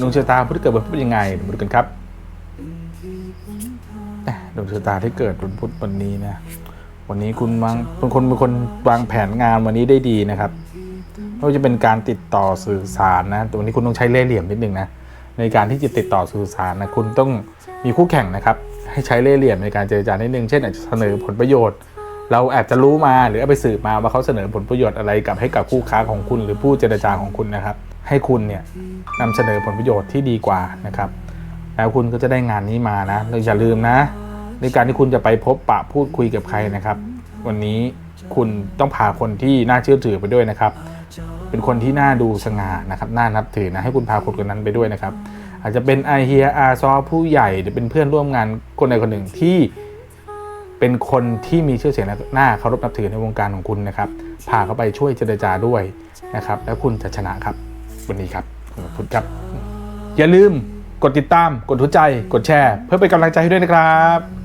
ดวงชะตาพุที่เกิดวันพุธเป็นยังไงมาดูกันครับดวงชะตาที่เกิดวันพุธวันนี้นะวันนี้คุณวางเป็นคนเป็นคนวางแผนงานวันนี้ได้ดีนะครับไม่ว่าจะเป็นการติดต่อสื่อสารนะแต่วันนี้คุณต้องใช้เล่ห์เหลี่ยมนิดนึงนะในการที่จะติดต่อสื่อสารนะคุณต้องมีคู่แข่งนะครับ ให้ใช้เล่ห์เหลี่ยมในการเจรจานิดนึงเช่นอาจจะเสนอผลประโยชน์ เราแอบจะรู้มาหรือเอาไปสืบมาว่าเขาเสนอผลประโยชน์อะไรกับให้กับคู่ค้าของคุณ หรือผู้เจรจาของคุณนะครับ ให้คุณเนี่ยนำเสนอผลประโยชน์ที่ดีกว่านะครับ แล้วคุณก็จะได้งานนี้มานะเราอย่าลืมนะ ในการที่คุณจะไปพบปะพูดคุยกับใครนะครับ วันนี้คุณต้องพาคนที่น่าเชื่อถือไปด้วยนะครับ เป็นคนที่น่าดูสง่านะครับน่านับถือนะให้คุณพาคนคนนั้นไปด้วยนะครับ อาจจะเป็นไอเฮียอาซอผู้ใหญ่หรือเป็นเพื่อนร่วมงานคนใดคนหนึ่งที่เป็นคนที่มีชื่อเสียงและหน้าเคารพนับถือในวงการของคุณนะครับ พาเขาไปช่วยเจรจาด้วยนะครับ แล้วคุณจะชนะครับ วันนี้ครับขอบคุณครับ อย่าลืมกดติดตามกดหัวใจกดแชร์ เพื่อเป็นกำลังใจให้ด้วยนะครับ